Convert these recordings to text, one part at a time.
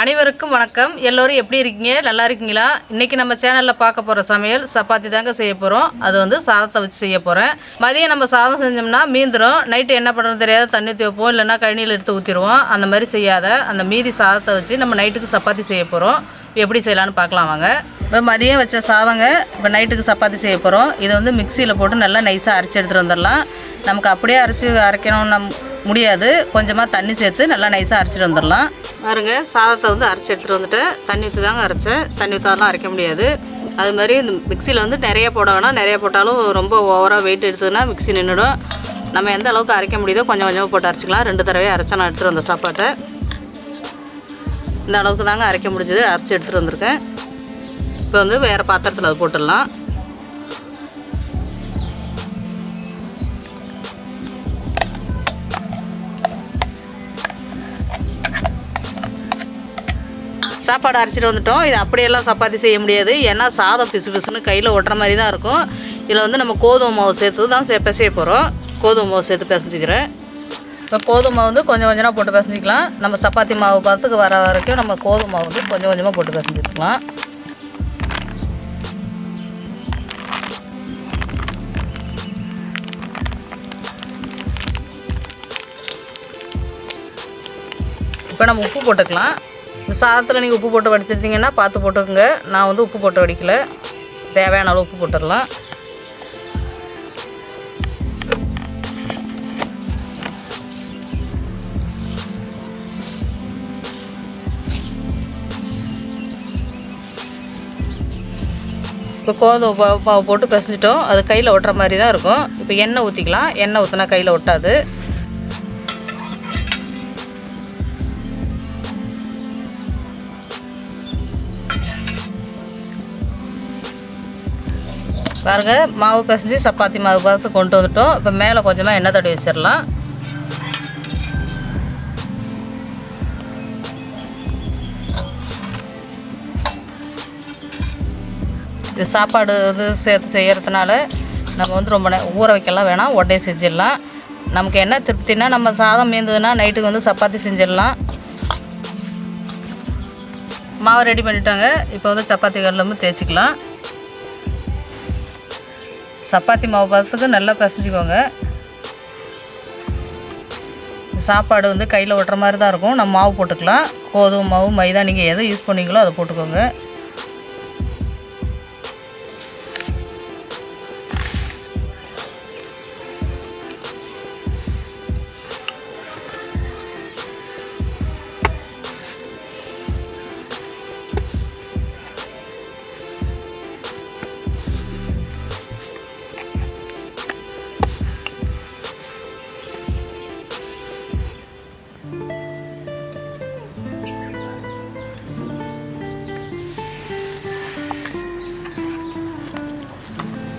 அனைவருக்கும் வணக்கம். எல்லோரும் எப்படி இருக்கீங்க? நல்லா இருக்கீங்களா? இன்றைக்கி நம்ம சேனலில் பார்க்க போகிற சமையல் சப்பாத்தி தாங்க செய்ய போகிறோம் அது வந்து சாதத்தை வச்சு செய்ய போகிறேன் மதியம் நம்ம சாதம் செஞ்சோம்னா மீந்துடும் நைட்டு என்ன பண்ணுறது தெரியாத. தண்ணி ஊற்றி இல்லைனா இல்லைன்னா கழனியில் எடுத்து ஊற்றிடுவோம் அந்த மாதிரி செய்யாத அந்த மீதி சாதத்தை வச்சு நம்ம நைட்டுக்கு சப்பாத்தி செய்ய போகிறோம் எப்படி செய்யலான்னு பார்க்கலாம் வாங்க. இப்போ மதியம் வச்ச சாதங்க இப்போ நைட்டுக்கு சப்பாத்தி செய்ய போகிறோம் இதை வந்து மிக்சியில் போட்டு நல்லா நைஸாக அரைச்சி எடுத்துகிட்டு வந்துடலாம். நமக்கு அப்படியே அரைச்சி அரைக்கணும். நம் முடியாது. கொஞ்சமாக தண்ணி சேர்த்து நல்லா நைஸாக அரைச்சிட்டு வந்துடலாம். பாருங்க சாதத்தை வந்து அரைச்சி எடுத்துகிட்டு வந்துட்டேன். தண்ணி ஊற்றி தாங்க அரைச்சேன். தண்ணி ஊற்றாலாம் அரைக்க முடியாது. அது மாதிரி இந்த மிக்சியில் வந்து நிறைய போட வேணாம். நிறைய போட்டாலும் ரொம்ப ஓவராக வெயிட் எடுத்ததுன்னா மிக்சி நின்றுடும் நம்ம எந்த அளவுக்கு அரைக்க முடியுதோ கொஞ்சம் கொஞ்சமாக போட்டு அரைச்சிக்கலாம். ரெண்டு தடவை அரைச்சா நான் எடுத்துகிட்டு வந்த சாப்பாட்டை. இந்த அளவுக்கு தாங்க அரைக்க முடிஞ்சது. அரைச்சி எடுத்துகிட்டு வந்திருக்கேன். இப்போ வந்து வேறு பாத்திரத்தில் அது போட்டுடலாம். சாப்பாடு அரைச்சிட்டு வந்துட்டோம். இது அப்படியெல்லாம் சப்பாத்தி செய்ய முடியாது. ஏன்னா சாதம் பிசு பிசுன்னு கையில் ஒட்டுற மாதிரி தான் இருக்கும். இதில் வந்து நம்ம கோதுமை மாவு சேர்த்து தான் சே பிசைய போகிறோம் கோதுமை மாவு சேர்த்து பிசைஞ்சிக்கிறேன். இப்போ கோதுமை மாவு வந்து கொஞ்சம் கொஞ்சமாக போட்டு பிசைஞ்சிக்கலாம். நம்ம சப்பாத்தி மாவு பார்த்துக்கு வர வரைக்கும் நம்ம கோதுமை மாவு வந்து கொஞ்சம் கொஞ்சமாக போட்டு பிசைஞ்சிக்கலாம். இப்போ நம்ம உப்பு போட்டுக்கலாம். இந்த சாதத்தில் நீங்கள் உப்பு போட்டு வடிச்சிருந்தீங்கன்னா பார்த்து போட்டுக்கோங்க. நான் வந்து உப்பு போட்டு வடிக்கல. தேவையான அளவு உப்பு போட்டுடலாம். இப்போ கோதுமை பா- மாவு போட்டு பிசைஞ்சிட்டோம். அது கையில் ஒட்டுற மாதிரி தான் இருக்கும். இப்போ எண்ணெய் ஊற்றிக்கலாம் எண்ணெய் ஊற்றினா கையில் ஒட்டாது. பாருங்க மாவு பிசைஞ்சு சப்பாத்தி மாவு பார்த்து கொண்டு வந்துட்டோம். இப்போ மேலே கொஞ்சமாக எண்ணெய் தடவி வச்சிடலாம். இது சாப்பாடு இது சேர்த்து செய்கிறதுனால நம்ம வந்து ரொம்ப நே ஊற வைக்கலாம் வேணாம் உடனே செஞ்சிடலாம். நமக்கு என்ன திருப்தினா நம்ம சாதம் மீந்ததுன்னா நைட்டுக்கு வந்து சப்பாத்தி செஞ்சிடலாம். மாவு ரெடி பண்ணிட்டாங்க. இப்போ வந்து சப்பாத்தி கல்லில் தேய்ச்சிக்கலாம். சப்பாத்தி மாவு பார்த்துக்கு நல்லா பிசைஞ்சிக்கோங்க. சாப்பாடு வந்து கையில் ஒட்டுற மாதிரி தான் இருக்கும். நம்ம மாவு போட்டுக்கலாம். கோதுமை மாவு மைதா நீங்கள் எதை யூஸ் பண்ணீங்களோ அதை போட்டுக்கோங்க.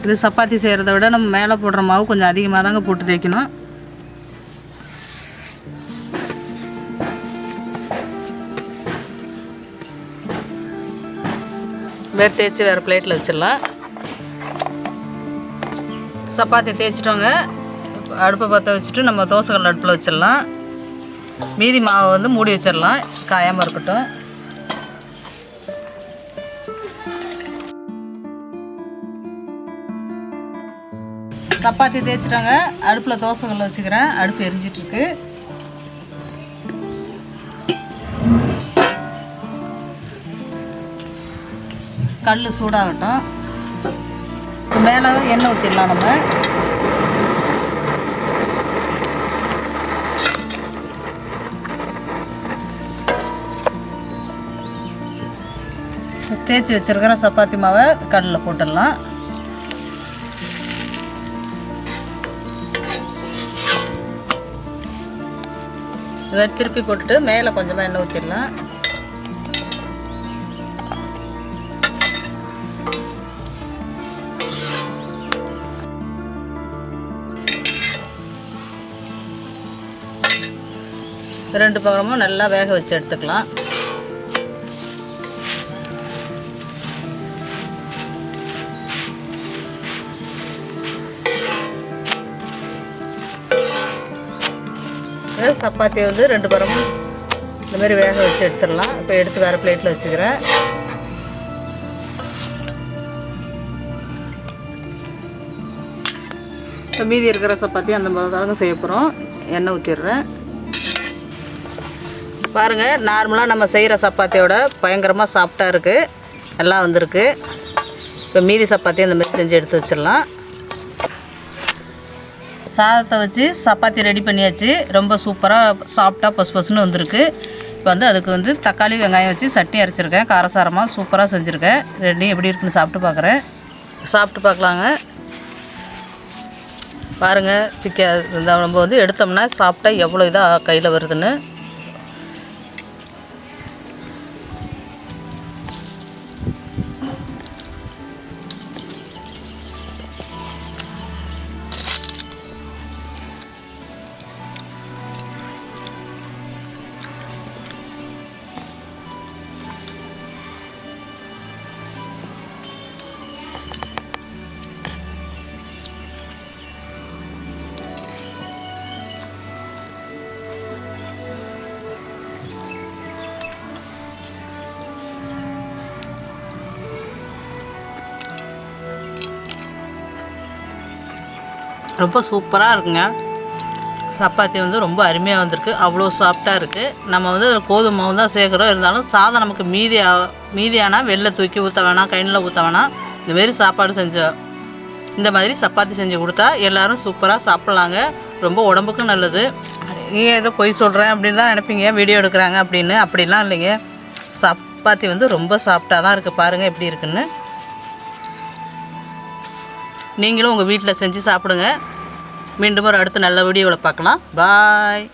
இது சப்பாத்தி செய்கிறத விட நம்ம மேலே போடுற மாவு கொஞ்சம் அதிகமாக தாங்க போட்டு தேய்க்கணும். வேறு தேய்ச்சி வேறு பிளேட்டில் வச்சிடலாம். சப்பாத்தி தேய்ச்சிட்டோங்க. அடுப்பை பற்ற வச்சுட்டு நம்ம தோசைக்கல் அடுப்பில் வச்சிடலாம். மீதி மாவை வந்து மூடி வச்சிடலாம். காயாமல் இருக்கட்டும். சப்பாத்தி தேய்ச்சிட்டாங்க. அடுப்பில் தோசைகள் வச்சுக்கிறேன். அடுப்பு எரிஞ்சிட்ருக்கு. கல் சூடாகட்டும். மேலே எண்ணெய் ஊற்றிடலாம் நம்ம. தேய்ச்சி வச்சுருக்கிற சப்பாத்தி மாவை கடலில் போட்டுடலாம். இதை திருப்பி போட்டுட்டு மேலே கொஞ்சமாக எண்ணெய் ஊற்றிடலாம் ரெண்டு பக்கமும் நல்லா வேக வச்சு எடுத்துக்கலாம். சப்பாத்தி வந்து ரெண்டு பரமும் இந்த மாதிரி வேக வச்சு எடுத்துடலாம். இப்போ எடுத்து வேறு பிளேட்டில் வச்சுக்கிறேன். இப்போ மீதி இருக்கிற சப்பாத்தி அந்த மாதிரி செய்ய போகிறோம் எண்ணெய் ஊற்றிடுறேன் பாருங்கள் நார்மலாக நம்ம செய்கிற சப்பாத்தியோட பயங்கரமாக சாஃப்டாக இருக்குது எல்லாம் வந்திருக்கு. இப்போ மீதி சப்பாத்தி அந்த மாதிரி செஞ்சு எடுத்து வச்சிடலாம். சாதத்தை வச்சு சப்பாத்தி ரெடி பண்ணியாச்சு. ரொம்ப சூப்பராக சாஃப்டாக பசு பசுன்னு வந்திருக்கு. இப்போ வந்து அதுக்கு வந்து தக்காளி வெங்காயம் வச்சு சட்னி அரைச்சிருக்கேன். காரசாரமாக சூப்பராக செஞ்சுருக்கேன். ரெண்டும் எப்படி இருக்குன்னு சாப்பிட்டு பார்க்குறேன் சாப்பிட்டு பார்க்கலாங்க. பாருங்கள் திக்க இந்த நம்ம வந்து எடுத்தோம்னா சாப்பிட்டா எவ்வளோ இதாக கையில் வருதுன்னு. ரொம்ப சூப்பராக இருக்குங்க. சப்பாத்தி வந்து ரொம்ப அருமையாக வந்திருக்கு. அவ்வளோ சாஃப்டாக இருக்குது நம்ம வந்து கோதுமை மாவு தான் சேர்க்குறோம். இருந்தாலும் சாதம் நமக்கு மீதி ஆ- மீதியானா வெளில தூக்கி ஊற்ற வேணாம் கையில் ஊற்ற வேணாம். இதுமாரி சாப்பாடு செஞ்ச இந்த மாதிரி சப்பாத்தி செஞ்சு கொடுத்தா எல்லாரும் சூப்பராக சாப்பிட்லாங்க. ரொம்ப உடம்புக்கும் நல்லது. நீங்கள் ஏதோ பொய் சொல்கிறேன் அப்படின்னு தான் நினைப்பீங்க. வீடியோ எடுக்கிறாங்க அப்படின்னு. அப்படிலாம் இல்லைங்க. சப்பாத்தி வந்து ரொம்ப சாஃப்டாக தான் இருக்குது பாருங்கள் எப்படி இருக்குன்னு. நீங்களும் உங்கள் வீட்டில் செஞ்சு சாப்பிடுங்க. மீண்டும் ஒரு அடுத்த நல்ல வீடியோவில் பார்க்கலாம். பாய்.